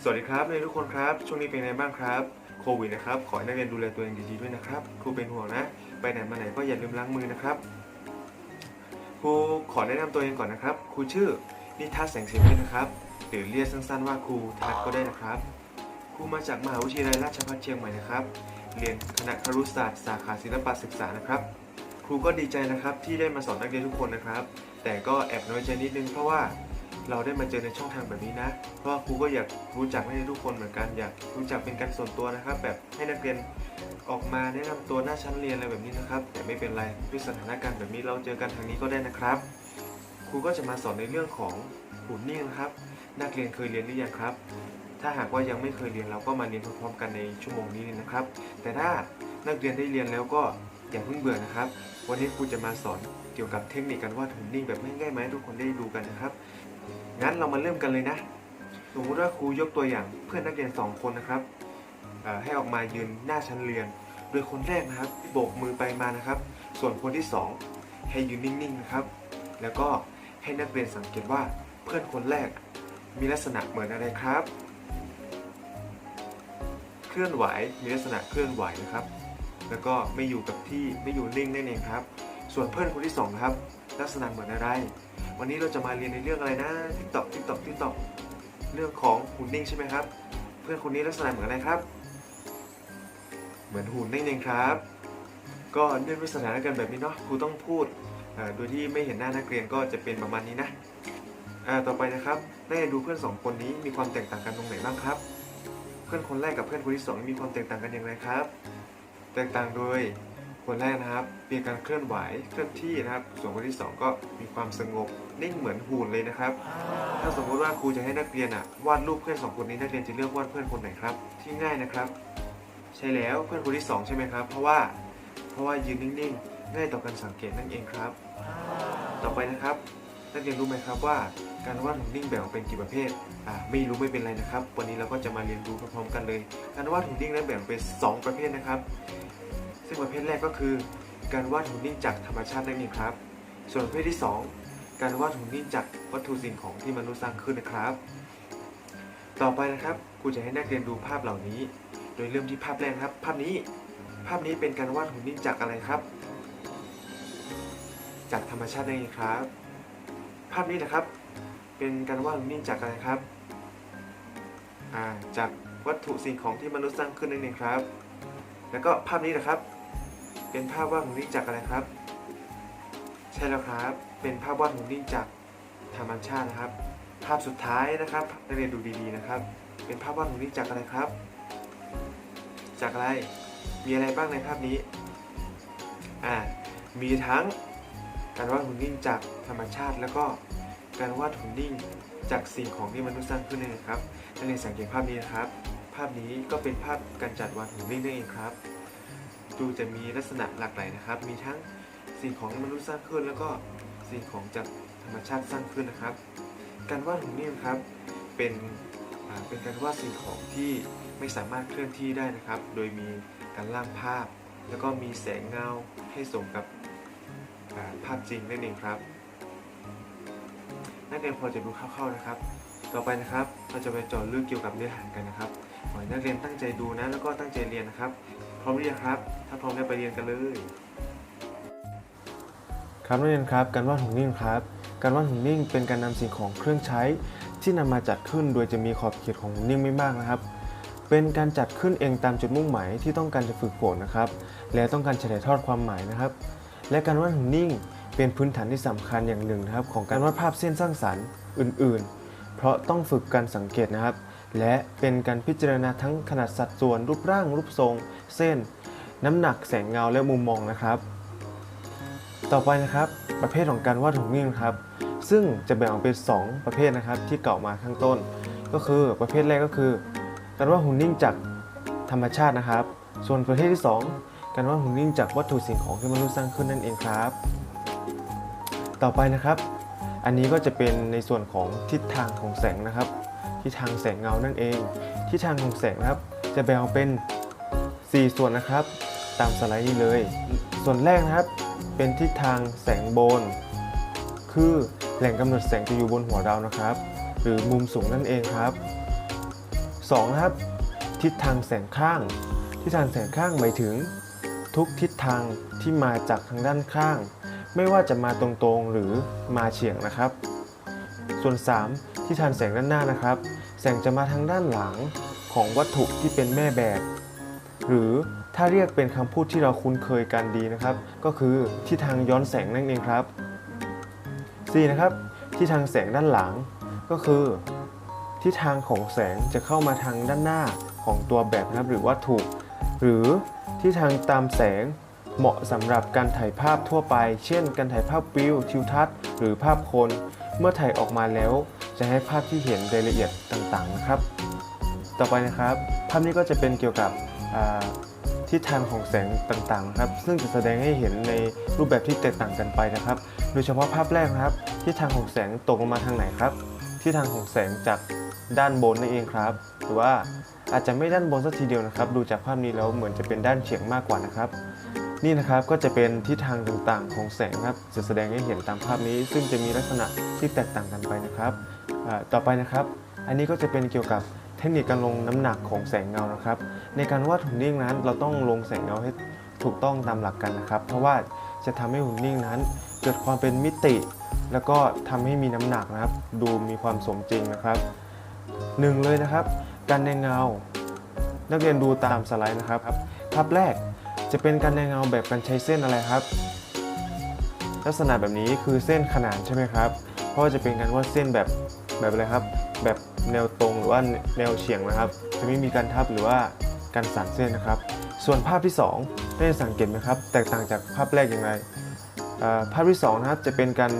สวัสดีครับเรียนทุกคนครับ ช่วงนี้เป็นไงบ้างครับโควิดนะครับขอให้นักเรียนดูแลตัวเองดีๆด้วยนะครับครูเป็นห่วงนะ ไปไหนมาไหนก็อย่าลืมล้างมือนะครับครูขอแนะนำตัวเองก่อนนะครับครูชื่อนิทัศแสงสีเพชรนะครับหรือเรียกสั้นๆว่าครูทัศก็ได้นะครับครูมาจากมหาวิทยาลัยราชภัฏเชียงใหม่นะครับ เรียนคณะครุศาสตร์สาขาศิลปศึกษานะครับครูก็ดีใจนะครับที่ได้มาสอนนักเรียนทุกคนนะครับ แต่ก็แอบน้อยใจนิดนึงเพราะว่า เราได้มาเจอในช่องทางแบบนี้นะ เพราะว่าครูก็อยากรู้จักนักเรียนทุกคนเหมือนกัน อยากรู้จักเป็นการส่วนตัวนะครับ แบบให้นักเรียนออกมาแนะนำตัวหน้าชั้นเรียนอะไรแบบนี้นะครับ แต่ไม่เป็นไรด้วยสถานการณ์แบบนี้เราเจอกันทางนี้ก็ได้นะครับ ครูก็จะมาสอนในเรื่องของหุ่นนิ่งนะครับ นักเรียนเคยเรียนหรือยังครับ ถ้าหากว่ายังไม่เคยเรียนเราก็มาเรียนพร้อมๆกันในชั่วโมงนี้เลยนะครับ แต่ถ้านักเรียนได้เรียนแล้วก็อย่าเพิ่งเบื่อนะครับ วันนี้ครูจะมาสอนเกี่ยวกับเทคนิคการวาดหุ่นนิ่งแบบง่ายๆมาให้ทุกคนได้ดูกันนะครับ งั้นเรามาเริ่มกันเลยนะสมมติว่าครูยกตัวอย่างเพื่อนนักเรียน 2 คนนะครับให้ออกมายืนหน้าชั้นเรียน โดยคนแรกนะครับโบกมือไปมานะครับ ส่วนคนที่ 2 ให้ยืนนิ่งๆนะครับ แล้วก็ให้นักเรียนสังเกตว่าเพื่อนคนแรกมีลักษณะเหมือนอะไรครับ เคลื่อนไหวมีลักษณะเคลื่อนไหวนะครับ แล้วก็ไม่อยู่กับที่ไม่อยู่นิ่งนั่นเองครับ ส่วนเพื่อนคนที่สองนะครับลักษณะเหมือนอะไร วันนี้เราจะมาเรียนในเรื่องอะไรนะทิกตอกทิกตอกทิกตอกเรื่องของหุ่นนิ่งใช่ไหมครับ เพื่อนคนนี้ลักษณะเหมือนอะไรครับ เหมือนหุ่นนิ่งเองครับ ก็เนื่องด้วยสถานการณ์แบบนี้เนาะครูต้องพูดโดยที่ไม่เห็นหน้านักเรียนก็จะเป็นประมาณนี้นะต่อไปนะครับได้ดูเพื่อนสองคนนี้มีความแตกต่างกันตรงไหนบ้างครับ เพื่อนคนแรกกับเพื่อนคนที่สองมีความแตกต่างกันอย่างไรครับ แตกต่างโดย คนแรกนะครับมีการเคลื่อนไหวเคลื่อนที่นะครับ ส่วนคนที่สองก็มีความสงบนิ่งเหมือนหุ่นเลยนะครับ ถ้าสมมติว่าครูจะให้นักเรียนอะวาดรูปเพื่อนสองคนนี้นักเรียนจะเลือกวาดเพื่อนคนไหนครับที่ง่ายนะครับ ใช่แล้วเพื่อนคนที่สองใช่ไหมครับ เพราะว่าเพราะว่ายืนนิ่งๆง่ายต่อการสังเกตนั่นเองครับ ต่อไปนะครับนักเรียนรู้ไหมครับว่าการวาดหุ่นนิ่งแบ่งออกเป็นกี่ประเภท อ่า ไม่รู้ไม่เป็นไรนะครับ วันนี้เราก็จะมาเรียนรู้พร้อมๆกันเลย การวาดหุ่นนิ่งนั้นแบ่งเป็นสองประเภทนะครับ ซึ่งประเภทแรกก็คือ การวาดหุ่นนิ่งจากธรรมชาตินั่นเองครับ ส่วนประเภทที่ 2 การวาดหุ่นนิ่งจากวัตถุสิ่งของที่มนุษย์สร้างขึ้นนะครับ ต่อไปนะครับครูจะให้นักเรียนดูภาพเหล่านี้ โดยเริ่มที่ภาพแรกครับ ภาพนี้ ภาพนี้เป็นการวาดหุ่นนิ่งจากอะไรครับ จากธรรมชาตินั่นเองครับ ภาพนี้นะครับ เป็นการวาดหุ่นนิ่งจากอะไรครับจากวัตถุสิ่งของที่มนุษย์สร้างขึ้นนั่นเองครับ แล้วก็ภาพนี้นะครับ เป็นภาพวาดหุ่นนิ่งจากอะไรครับ ใช่แล้วครับ เป็นภาพวาดหุ่นนิ่งจากธรรมชาตินะครับ ภาพสุดท้ายนะครับนักเรียนดูดีๆนะครับ เป็นภาพวาดหุ่นนิ่งจากอะไรครับ จากอะไร มีอะไรบ้างในภาพนี้อ่ามีทั้งการวาดหุ่นนิ่งจากธรรมชาติ แล้วก็การวาดหุ่นนิ่งจากสิ่งของที่มนุษย์สร้างขึ้นนั่นเองครับนักเรียนสังเกตภาพนี้นะครับ ภาพนี้ก็เป็นภาพการจัดวางหุ่นนิ่งนั่นเองครับ ดูจะมีลักษณะหลากหลายนะครับ มีทั้งสิ่งของที่มนุษย์สร้างขึ้น แล้วก็สิ่งของจากธรรมชาติสร้างขึ้นนะครับ การวาดหุ่นนิ่งครับเป็นเป็นการวาดสิ่งของที่ไม่สามารถเคลื่อนที่ได้นะครับ โดยมีการล่างภาพ แล้วก็มีแสงเงาให้สมกับภาพจริงนั่นเองครับนักเรียนพอจะดูคร่าวๆนะครับ ต่อไปนะครับเราจะไปเจาะลึกเกี่ยวกับเนื้อหากันนะครับขอให้นักเรียนตั้งใจดูนะแล้วก็ตั้งใจเรียนนะครับ พร้อมหรือยังครับ ถ้าพร้อมแล้วไปเรียนกันเลย ครับนักเรียนครับการวาดหุ่นนิ่งครับ การวาดหุ่นนิ่งเป็นการนำสิ่งของเครื่องใช้ ที่นำมาจัดขึ้นโดยจะมีขอบเขตของหุ่นนิ่งไม่มากนะครับ เป็นการจัดขึ้นเองตามจุดมุ่งหมายที่ต้องการจะฝึกฝนนะครับ และต้องการจะถ่ายทอดความหมายนะครับ และการวาดหุ่นนิ่ง เป็นพื้นฐานที่สำคัญอย่างหนึ่งนะครับ ของการวาดภาพเส้นสร้างสรรค์อื่น ๆ เพราะต้องฝึกการสังเกตนะครับ และเป็นการพิจารณาทั้งขนาดสัดส่วนรูปร่างรูปทรง เส้น น้ำหนักแสงเงาและมุมมองนะครับ ต่อไปนะครับ ประเภทของการวาดหุ่นนิ่งครับ ซึ่งจะแบ่งออกเป็น 2 ประเภทนะครับที่เกล่าวมาข้างต้น ก็คือประเภทแรกก็คือ การวาดหุ่นนิ่งจากธรรมชาตินะครับ ส่วนประเภทที่ 2 การวาดหุ่นนิ่งจากวัตถุสิ่งของที่มนุษย์สร้างขึ้นนั่นเองครับ ต่อไปนะครับ อันนี้ก็จะเป็นในส่วนของทิศทางของแสงนะครับ ทิศทางแสงเงานั่นเอง ทิศทางของแสงนะครับ จะแบ่งเป็น 4 ส่วนนะครับ ตามสไลด์นี้เลย ส่วนแรกนะครับ เป็นทิศทางแสงบน คือแหล่งกำเนิดแสงจะอยู่บนหัวเรานะครับ หรือมุมสูงนั่นเองครับ 2 นะครับ ทิศทางแสงข้าง ทิศทางแสงข้างหมายถึง ทุกทิศทางที่มาจากทางด้านข้าง ไม่ว่าจะมาตรงๆหรือมาเฉียงนะครับ ส่วน 3 ที่ทางแสงด้านหน้านะครับ แสงจะมาทางด้านหลังของวัตถุที่เป็นแม่แบบ หรือถ้าเรียกเป็นคำพูดที่เราคุ้นเคยกันดีนะครับ ก็คือที่ทางย้อนแสงนั่นเองครับ 4. นะครับ ที่ทางแสงด้านหลัง ก็คือทิศทางของแสงจะเข้ามาทางด้านหน้าของตัวแบบนะครับหรือวัตถุ หรือที่ทางตามแสงเหมาะสำหรับการถ่ายภาพทั่วไป เช่น การถ่ายภาพวิวทิวทัศน์ หรือภาพคน เมื่อถ่ายออกมาแล้ว จะให้ภาพที่เห็นรายละเอียดต่างๆนะครับ ต่อไปนะครับ ภาพนี้ก็จะเป็นเกี่ยวกับทิศทางของแสงต่างๆนะครับ ซึ่งจะแสดงให้เห็นในรูปแบบที่แตกต่างกันไปนะครับ โดยเฉพาะภาพแรกนะครับทิศทางของแสงตกลงมาทางไหนครับทิศทางของแสงจากด้านบนนั่นเองครับ หรือว่าอาจจะไม่ด้านบนสักทีเดียวนะครับ ดูจากภาพนี้แล้วเหมือนจะเป็นด้านเฉียงมากกว่านะครับ นี่นะครับก็จะเป็นทิศทางต่างๆของแสงครับ จะแสดงให้เห็นตามภาพนี้ ซึ่งจะมีลักษณะที่แตกต่างกันไปนะครับ ต่อไปนะครับ อันนี้ก็จะเป็นเกี่ยวกับเทคนิคการลงน้ำหนักของแสงเงานะครับ ในการวาดหุ่นนิ่งนั้น เราต้องลงแสงเงาให้ถูกต้องตามหลักกันนะครับ เพราะว่าจะทำให้หุ่นนิ่งนั้น เกิดความเป็นมิติ แล้วก็ทำให้มีน้ำหนักนะครับ ดูมีความสมจริงนะครับหนึ่งเลยนะครับ การในเงา นักเรียนดูตามสไลด์นะครับภาพแรกจะเป็นการในเงาแบบการใช้เส้นอะไรครับ ลักษณะแบบนี้คือเส้นขนานใช่ไหมครับ เพราะว่าจะเป็นการวาดเส้นแบบ แบบอะไรครับ แบบแนวตรงหรือว่าแนวเฉียงนะครับ จะไม่มีการทับหรือว่าการสั่นเส้นนะครับ ส่วนภาพที่ 2 ได้สังเกตไหมครับ แตกต่างจากภาพแรกอย่างไรภาพที่2นะครับจะเป็นการ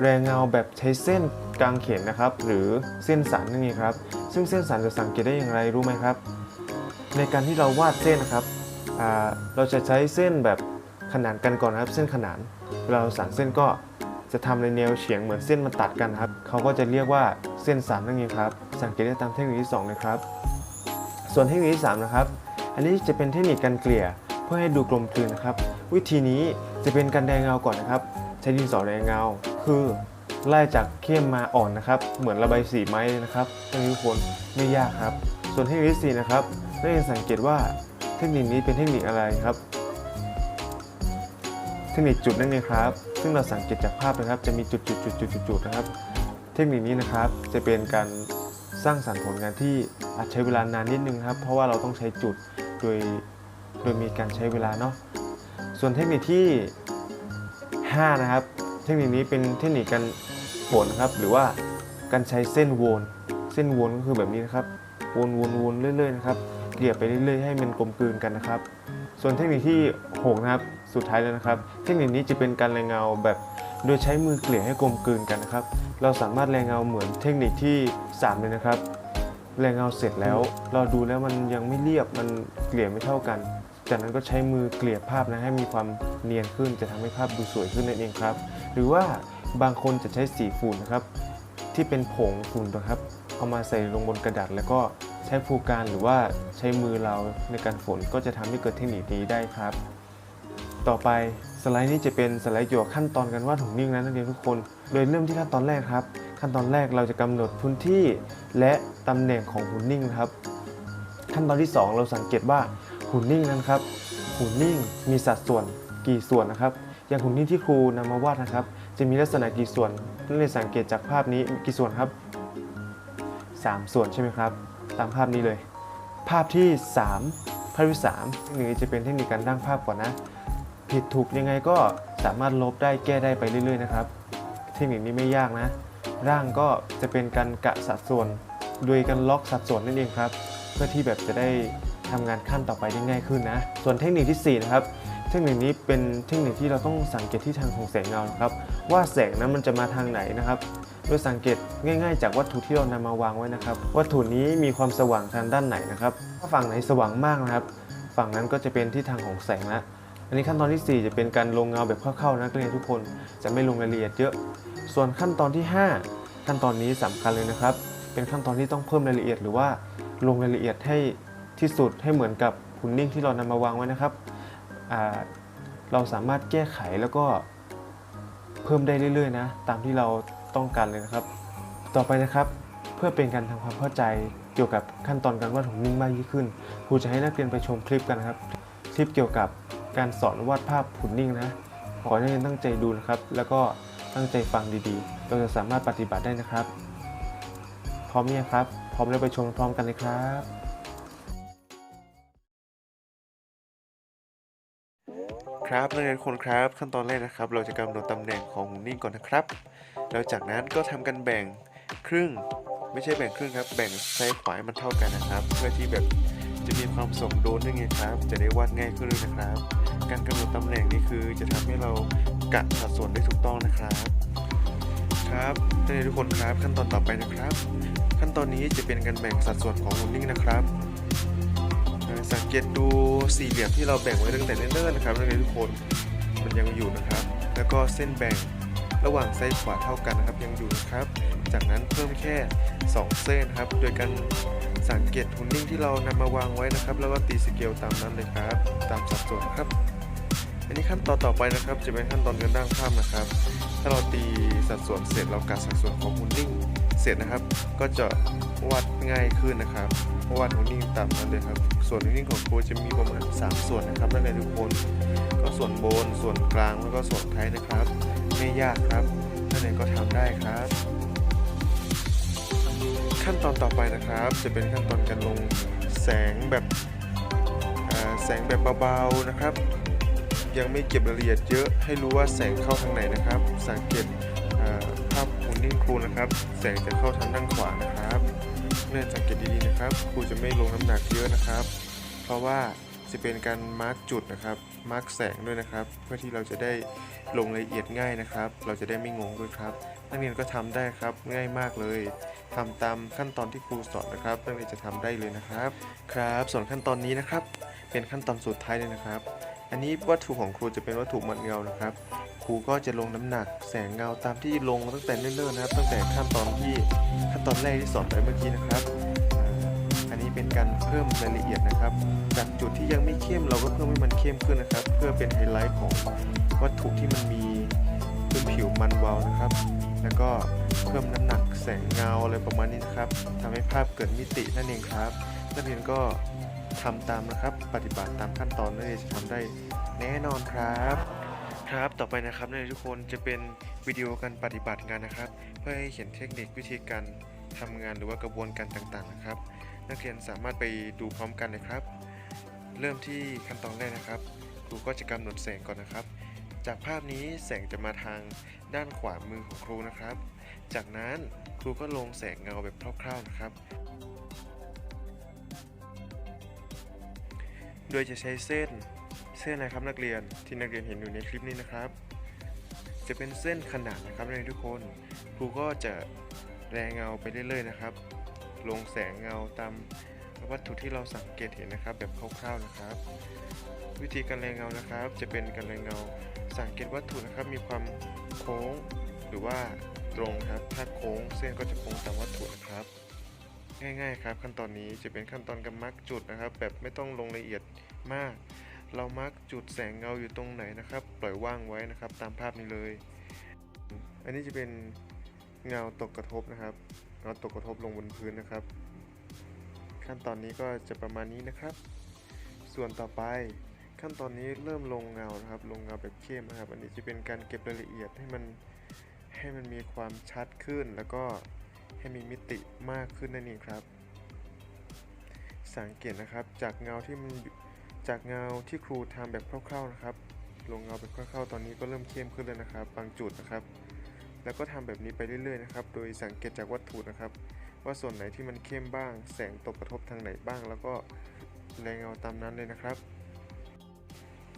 แรงเงาแบบใช้เส้นกลางเขนนะครับ หรือเส้นสันนั่นเองครับ ซึ่งเส้นสันจะสังเกตได้อย่างไรรู้ไหมครับ ในการที่เราวาดเส้นนะครับเราจะใช้เส้นแบบขนานกันก่อนนะครับ เส้นขนานเวลาเราสันเส้นก็ จะทำในแนวเฉียงเหมือนเส้นมันตัดกันครับ เขาก็จะเรียกว่าเส้นสันนั่นเองครับ สังเกตได้ตามเทคนิคที่2เลยครับ ส่วนเทคนิคที่3นะครับ อันนี้จะเป็นเทคนิคการเกลี่ยเพื่อให้ดูกลมกลืนนะครับ วิธีนี้จะเป็นการแดงเงาก่อนนะครับ ใช้ดินสอแดงเงา คือไล่จากเข้มมาอ่อนนะครับ เหมือนระบายสีไม้เลยนะครับท่านทุกคนไม่ยากครับ ส่วนเทคนิคที่สี่นะครับนักเรียนสังเกตว่าเทคนิคนี้เป็นเทคนิคอะไรครับ เทคนิคจุดนั่นเองครับ ซึ่งเราสังเกตจากภาพนะครับ จะมีจุดจุดจุดจุดจุดนะครับ เทคนิคนี้นะครับจะเป็นการสร้างสรรค์ผลงานที่อาจใช้เวลานานนิดนึงครับ เพราะว่าเราต้องใช้จุดโดยโดยมีการใช้เวลาเนาะส่วนเทคนิคที่ 5 นะครับ เทคนิคนี้เป็นเทคนิคการฝนนะครับ หรือว่าการใช้เส้นวนเส้นวนก็คือแบบนี้นะครับวนวนวนเรื่อยๆนะครับเกลี่ยไปเรื่อยๆให้มันกลมกลืนกันนะครับ ส่วนเทคนิคที่ 6 นะครับ สุดท้ายแล้วนะครับ เทคนิคนี้จะเป็นการแรงเงาแบบโดยใช้มือเกลี่ยให้กลมกลืนกันนะครับ เราสามารถแรงเงาเหมือนเทคนิคที่ 3 เลยนะครับ แรงเงาเสร็จแล้ว เราดูแล้วมันยังไม่เรียบมันเกลี่ยไม่เท่ากัน จากนั้นก็ใช้มือเกลี่ยภาพนะให้มีความเนียนขึ้น จะทำให้ภาพดูสวยขึ้นนั่นเองครับ หรือว่าบางคนจะใช้สีฝุ่นนะครับที่เป็นผงฝุ่นนะครับ เอามาใส่ลงบนกระดาษแล้วก็ใช้ภูการหรือว่าใช้มือเราในการฝนก็จะทำให้เกิดเทคนิคนี้ได้ครับ ต่อไปสไลด์นี้จะเป็นสไลด์เกี่ยวกับขั้นตอนการวาดหุ่นนิ่งนะนักเรียนทุกคน โดยเริ่มที่ขั้นตอนแรกครับ ขั้นตอนแรกเราจะกำหนดพื้นที่และตำแหน่งของหุ่นนิ่งนะครับ ขั้นตอนที่ 2 เราสังเกตว่าหุ่นนิ่งนั้นครับหุ่นนิ่งมีสัดส่วนกี่ส่วนนะครับ อย่างหุ่นนิ่งที่ครูนำมาวาดนะครับ จะมีลักษณะกี่ส่วนนักเรียนสังเกตจากภาพนี้กี่ส่วนครับ 3 ส่วนใช่ไหมครับ ตามภาพนี้เลย ภาพที่ 3 ภาพที่3เทคนิคนี้จะเป็นเทคนิคการตั้งภาพก่อนนะ ผิดถูกยังไงก็สามารถลบได้แก้ได้ไปเรื่อยๆนะครับ เทคนิคนี้ไม่ยากนะ ร่างก็จะเป็นการกะสัดส่วน โดยการล็อกสัดส่วนนั่นเองครับ เพื่อที่แบบจะได้ทำงานขั้นต่อไปได้ง่ายขึ้นนะ ส่วนเทคนิคที่4นะครับเทคนิคนี้เป็นเทคนิคที่เราต้องสังเกตที่ทางของแสงเงานะครับ ว่าแสงนั้นมันจะมาทางไหนนะครับ โดยสังเกตง่าย ๆ จากวัตถุที่เรานำมาวางไว้นะครับ วัตถุนี้มีความสว่างทางด้านไหนนะครับ ถ้าฝั่งไหนสว่างมากนะครับ ฝั่งนั้นก็จะเป็นที่ทางของแสงละ อันนี้ขั้นตอนที่ 4 จะเป็นการลงเงาแบบคร่าวๆนะนักเรียนทุกคนจะไม่ลงรายละเอียดเยอะ ส่วนขั้นตอนที่ 5 ขั้นตอนนี้สำคัญเลยนะครับ เป็นขั้นตอนที่ต้องเพิ่มรายละเอียดหรือว่าลงรายละเอียดให้ที่สุดให้เหมือนกับหุ่นนิ่งที่เรานำมาวางไว้นะครับเราสามารถแก้ไขแล้วก็เพิ่มได้เรื่อยๆนะตามที่เราต้องการเลยนะครับ ต่อไปนะครับเพื่อเป็นการทำความเข้าใจเกี่ยวกับขั้นตอนการวาดหุ่นนิ่งมากยิ่งขึ้นครูจะให้นักเรียนไปชมคลิปกันนะครับ คลิปเกี่ยวกับ การสอนวาดภาพหุ่นนิ่งนะ ขอให้นักเรียนตั้งใจดูนะครับ แล้วก็ตั้งใจฟังดีๆ เราจะสามารถปฏิบัติได้นะครับ พร้อมเนี่ยงครับ พร้อมแล้วไปชมพร้อมกันเลยครับครับนักเรียนคนครับขั้นตอนแรกนะครับ เราจะกำหนดตำแหน่งของหุ่นนิ่งก่อนนะครับ แล้วจากนั้นก็ทำกันแบ่งครึ่ง ไม่ใช่แบ่งครึ่งครับ แบ่งซ้ายขวามันเท่ากันนะครับ เพื่อที่แบบจะมีความสมดุลด้วยไงครับ จะได้วาดง่ายขึ้นด้วยนะครับ การกำหนดตำแหน่งนี่คือจะทำให้เรากะสัดส่วนได้ถูกต้องนะครับครับนักเรียนทุกคนครับขั้นตอนต่อไปนะครับ ขั้นตอนนี้จะเป็นการแบ่งสัดส่วนของหุ่นนิ่งนะครับสังเกตดูสี่เหลี่ยมที่เราแบ่งไว้ตั้งแต่เนิ่นๆนะครับนักเรียนทุกคนมันยังอยู่นะครับ แล้วก็เส้นแบ่งระหว่างซ้ายขวาเท่ากันนะครับยังอยู่นะครับ จากนั้นเพิ่มแค่ 2 เส้นครับ โดยการสังเกตหุ่นนิ่งที่เรานำมาวางไว้นะครับ แล้วก็ตีสเกลตามนั้นเลยครับ ตามสัดส่วนครับ อันนี้ขั้นตอนต่อไปนะครับ จะเป็นขั้นตอนการร่างภาพนะครับ ถ้าเราตีสัดส่วนเสร็จเรากะสัดส่วนของหุ่นนิ่งเสร็จนะครับ ก็จะวาดง่ายขึ้นนะครับวาดหุ่นนิ่งตามนั้นเลยครับ ส่วนหุ่นนิ่งของครูจะมีประมาณ 3 ส่วนนะครับนักเรียทุกคน ก็ส่วนบน ส่วนกลางแล้วก็ส่วนท้ายนะครับ ไม่ยากครับนักเรียนก็ทำได้ครับขั้นตอนต่อไปนะครับ จะเป็นขั้นตอนการลงแสงแบบแสงแบบเบาๆนะครับ ยังไม่เก็บรายละเอียดเยอะให้รู้ว่าแสงเข้าทางไหนนะครับ สังเกตภาพหุ่นนิ่งครูนะครับ แสงจะเข้าทางด้านขวานะครับเนื่องสังเกตดีๆนะครับ ครูจะไม่ลงน้ำหนักเยอะนะครับ เพราะว่าจะเป็นการมาร์กจุดนะครับ มาร์กแสงด้วยนะครับ เพื่อที่เราจะได้ลงรายละเอียดง่ายนะครับ เราจะได้ไม่งงด้วยครับ นักเรียนก็ทำได้ครับ ง่ายมากเลยทำตามขั้นตอนที่ครูสอนนะครับ นักเรียนจะทำได้เลยนะครับ ครับ ส่วนขั้นตอนนี้นะครับ เป็นขั้นตอนสุดท้ายเลยนะครับ อันนี้วัตถุของครูจะเป็นวัตถุมัดเงานะครับ ครูก็จะลงน้ำหนักแสงเงาตามที่ลงตั้งแต่เนิ่นๆนะครับ ตั้งแต่ขั้นตอนที่ขั้นตอนแรกที่สอนไปเมื่อกี้นะครับอันนี้เป็นการเพิ่มรายละเอียดนะครับ จากจุดที่ยังไม่เข้มเราก็เพิ่มให้มันเข้มขึ้นนะครับ เพื่อเป็นไฮไลท์ของวัตถุที่มันมีพื้นผิวมันวาวนะครับ แล้วก็เพิ่มน้ำหนักแสงเงาอะไรประมาณนี้นะครับทำให้ภาพเกิดมิตินั่นเองครับนักเรียนก็ ทำตามนะครับ ปฏิบัติตามขั้นตอนนักเรียนจะทำได้แน่นอนครับ ครับต่อไปนะครับนักเรียนทุกคนจะเป็นวิดีโอการปฏิบัติงานนะครับ เพื่อให้เห็นเทคนิควิธีการทำงานหรือว่ากระบวนการต่างๆนะครับ นักเรียนสามารถไปดูพร้อมกันเลยครับ เริ่มที่ขั้นตอนแรกนะครับครูก็จะกำหนดแสงก่อนนะครับ จากภาพนี้แสงจะมาทางด้านขวามือของครูนะครับ จากนั้นครูก็ลงแสงเงาแบบคร่าวๆนะครับ โดยจะใช้เส้นเส้นอะไรครับนักเรียนที่นักเรียนเห็นอยู่ในคลิปนี้นะครับ จะเป็นเส้นขนานนะครับนักเรียนทุกคนครูก็จะแรงเงาไปเรื่อยๆนะครับ ลงแสงเงาตามวัตถุที่เราสังเกตเห็นนะครับ แบบคร่าวๆนะครับ วิธีการแรงเงานะครับ จะเป็นการแรงเงาสังเกตวัตถุนะครับ มีความโค้งหรือว่าตรงครับ ถ้าโค้งเส้นก็จะโค้งตามวัตถุนะครับ ง่ายๆครับขั้นตอนนี้จะเป็นขั้นตอนการมาร์กจุดนะครับ แบบไม่ต้องลงรายละเอียดมาก เรามาร์กจุดแสงเงาอยู่ตรงไหนนะครับ ปล่อยว่างไว้นะครับ ตามภาพนี้เลย อันนี้จะเป็นเงาตกกระทบนะครับเงาตกกระทบลงบนพื้นนะครับ ขั้นตอนนี้ก็จะประมาณนี้นะครับ ส่วนต่อไปขั้นตอนนี้เริ่มลงเงานะครับ ลงเงาแบบเข้มนะครับ อันนี้จะเป็นการเก็บรายละเอียดให้มันให้มันมีความชัดขึ้นแล้วก็ ให้มีมิติมากขึ้นนั่นเองครับสังเกตนะครับจากเงาที่มันจากเงาที่ครูทำแบบคร่าวๆนะครับ ลงเงาแบบคร่าวๆตอนนี้ก็เริ่มเข้มขึ้นแล้วนะครับ บางจุดนะครับ แล้วก็ทำแบบนี้ไปเรื่อยๆนะครับ โดยสังเกตจากวัตถุนะครับ ว่าส่วนไหนที่มันเข้มบ้าง แสงตกกระทบทางไหนบ้าง แล้วก็แรงเงาตามนั้นเลยนะครับ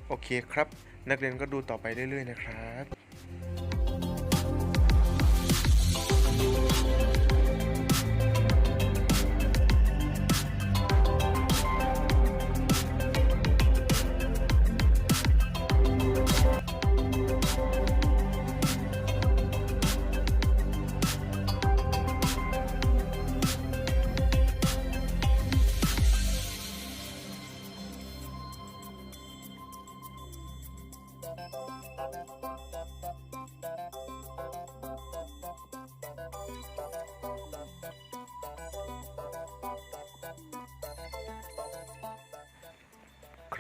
โอเคครับ นักเรียนก็ดูต่อไปเรื่อยๆนะครับ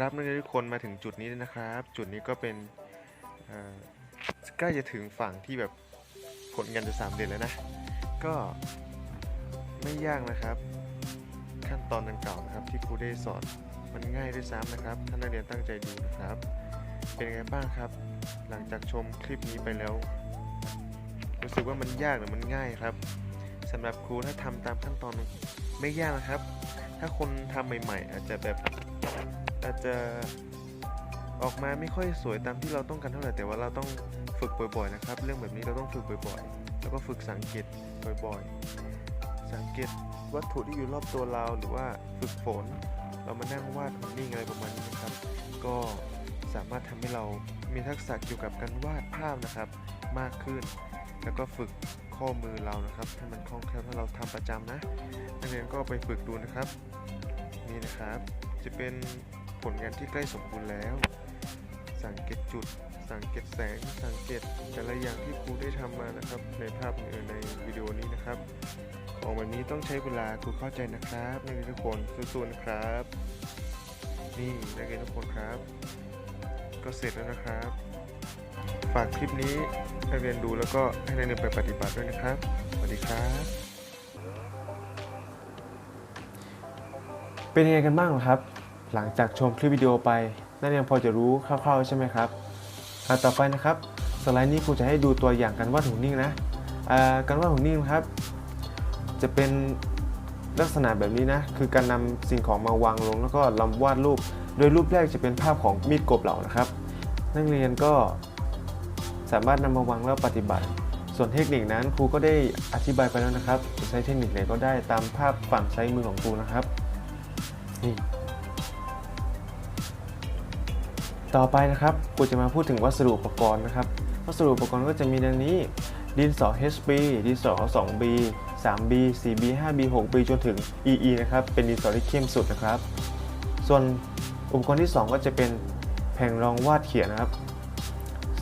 ครับนักเรียนทุกคนมาถึงจุดนี้แล้วนะครับ จุดนี้ก็เป็นใกล้จะถึงฝั่งที่แบบผลงานจะสามเดือนแล้วนะ ก็ไม่ยากนะครับ ขั้นตอนดังกล่าวนะครับ ที่ครูได้สอนมันง่ายด้วยซ้ำนะครับถ้านักเรียนตั้งใจดูนะครับ เป็นไงบ้างครับ หลังจากชมคลิปนี้ไปแล้ว รู้สึกว่ามันยากหรือมันง่ายครับสำหรับครูถ้าทำตามขั้นตอนไม่ยากนะครับ ถ้าคนทำใหม่ ๆ อาจจะแบบ อาจจะออกมาไม่ค่อยสวยตามที่เราต้องการเท่าไหร่แต่ว่าเราต้องฝึกบ่อยๆนะครับ เรื่องแบบนี้เราต้องฝึกบ่อยๆ แล้วก็ฝึกสังเกตบ่อยๆ สังเกตวัตถุที่อยู่รอบตัวเราหรือว่าฝึกฝน เรามานั่งวาดนิ่งอะไรประมาณนี้นะครับ ก็สามารถทำให้เรามีทักษะเกี่ยวกับการวาดภาพนะครับ มากขึ้น แล้วก็ฝึกข้อมือเรานะครับให้มันคล่องแคล่วถ้าเราทำประจำนะนักเรียนก็ไปฝึกดูนะครับ นี่นะครับ จะเป็น ผลงานที่ใกล้สมบูรณ์แล้ว สังเกตจุด สังเกตแสง สังเกตแต่ละอย่างที่ครูได้ทำมานะครับ ในภาพอื่นในวิดีโอนี้นะครับของแบบนี้ต้องใช้เวลาครูเข้าใจนะครับนักเรียนทุกคนสู้ๆนะครับ นี่นักเรียนทุกคนครับ ก็เสร็จแล้วนะครับ ฝากคลิปนี้ให้เรียนดูแล้วก็ให้นักเรียนไปปฏิบัติด้วยนะครับสวัสดีครับเป็นยังไงกันบ้างครับ หลังจากชมคลิปวิดีโอไปนักเรียนพอจะรู้คร่าวๆใช่ไหมครับอ่าต่อไปนะครับสไลด์นี้ครูจะให้ดูตัวอย่างการวาดหุ่นนิ่งนะการวาดหุ่นนิ่งครับ จะเป็นลักษณะแบบนี้นะ คือการนำสิ่งของมาวางลง แล้วก็ลำวาดรูป โดยรูปแรกจะเป็นภาพของมีดกบเหล่านะครับ นักเรียนก็สามารถนำมาวางแล้วปฏิบัติ ส่วนเทคนิคนั้นครูก็ได้อธิบายไปแล้วนะครับ ใช้เทคนิคไหนก็ได้ตามภาพฝั่งซ้ายมือของครูนะครับนี่ ต่อไปนะครับครูจะมาพูดถึงวัสดุอุปกรณ์นะครับ วัสดุอุปกรณ์ก็จะมีดังนี้ ดินสอ HB ดินสอ 2B 3B 4B 5B 6B จนถึง EE นะครับ เป็นดินสอที่เข้มสุดนะครับ ส่วนอุปกรณ์ที่ 2 ก็จะเป็นแผ่นรองวาดเขียนนะครับ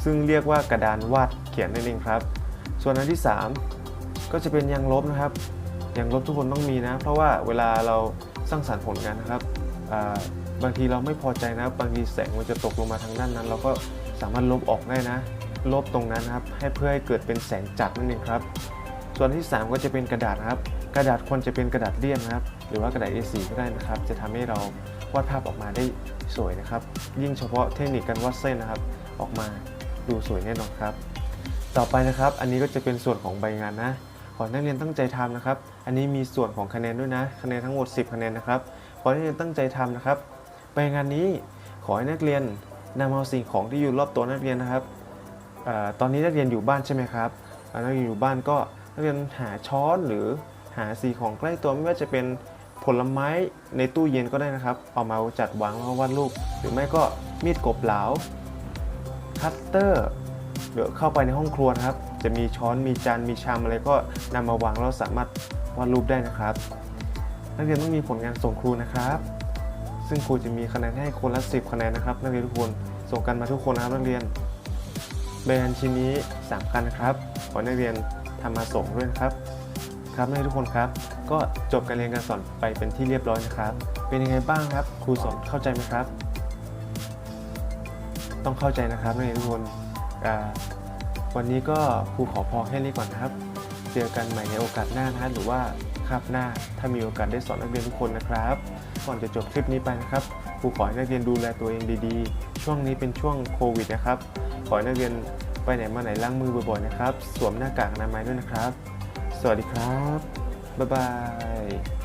ซึ่งเรียกว่ากระดานวาดเขียนนั่นเองครับ ส่วนอันที่ 3 ก็จะเป็นยางลบนะครับยางลบทุกคนต้องมีนะ เพราะว่าเวลาเราสร้างสรรค์ผลงานนะครับ บางทีเราไม่พอใจนะบางทีแสงมันจะตกลงมาทางด้านนั้น เราก็สามารถลบออกได้นะ ลบตรงนั้นครับ ให้เพื่อให้เกิดเป็นแสงจัดนั่นเองครับ ส่วนที่ 3 ก็จะเป็นกระดาษนะครับ กระดาษควรจะเป็นกระดาษเลี่ยมนะครับ หรือว่ากระดาษ A4 ก็ได้นะครับ จะทำให้เราวาดภาพออกมาได้สวยนะครับ ยิ่งเฉพาะเทคนิคการวาดเส้นนะครับ ออกมาดูสวยแน่นอนครับ ต่อไปนะครับ อันนี้ก็จะเป็นส่วนของใบงานนะขอให้นักเรียนตั้งใจทำนะครับ อันนี้มีส่วนของคะแนนด้วยนะ คะแนนทั้งหมด 10 คะแนนนะครับ ขอให้นักเรียนตั้งใจทำนะครับ ใบงานนี้ขอให้นักเรียนนำเอาสิ่งของที่อยู่รอบตัวนักเรียนนะครับอตอนนี้นักเรียนอยู่บ้านใช่ไหมครับนักเรียนอยู่บ้านก็นักเรียนหาช้อนหรือหาสิ่งของใกล้ตัวไม่ว่าจะเป็นผลไม้ในตู้เย็นก็ได้นะครับ เอามาจัดวางแล้วก็วาดรูปหรือไม่ก็มีดกบเหลาคัตเตอร์เดี๋ยวเข้าไปในห้องครัวนะครับ จะมีช้อนมีจานมีชามอะไรก็นำมาวางแล้วสามารถวาดรูปได้นะครับ นักเรียนต้องมีผลงานส่งครูนะครับ ซึ่งครูจะมีคะแนนให้คนละ 10 คะแนนนะครับ นักเรียนทุกคนส่งกันมาทุกคนนะครับนักเรียนใบงานชิ้นนี้สำคัญนะครับขอให้นักเรียนทำมาส่งด้วยนะครับ ครับนักเรียนทุกคนครับ ก็จบการเรียนการสอนไปเป็นที่เรียบร้อยนะครับ เป็นยังไงบ้างครับ ครูสอนเข้าใจไหมครับ ต้องเข้าใจนะครับนักเรียนทุกคนวันนี้ก็ครูขอพอแค่นี้ก่อนนะครับ เจอกันใหม่ในโอกาสหน้านะหรือว่าคาบหน้าถ้ามีโอกาสได้สอนนักเรียนทุกคนนะครับ ก่อนจะจบคลิปนี้ไปนะครับครูขอให้นักเรียนดูแลตัวเองดีๆ ช่วงนี้เป็นช่วงโควิดนะครับ ขอให้นักเรียนไปไหนมาไหนล้างมือบ่อยๆนะครับ สวมหน้ากากอนามัยด้วยนะครับ สวัสดีครับ บ๊ายบาย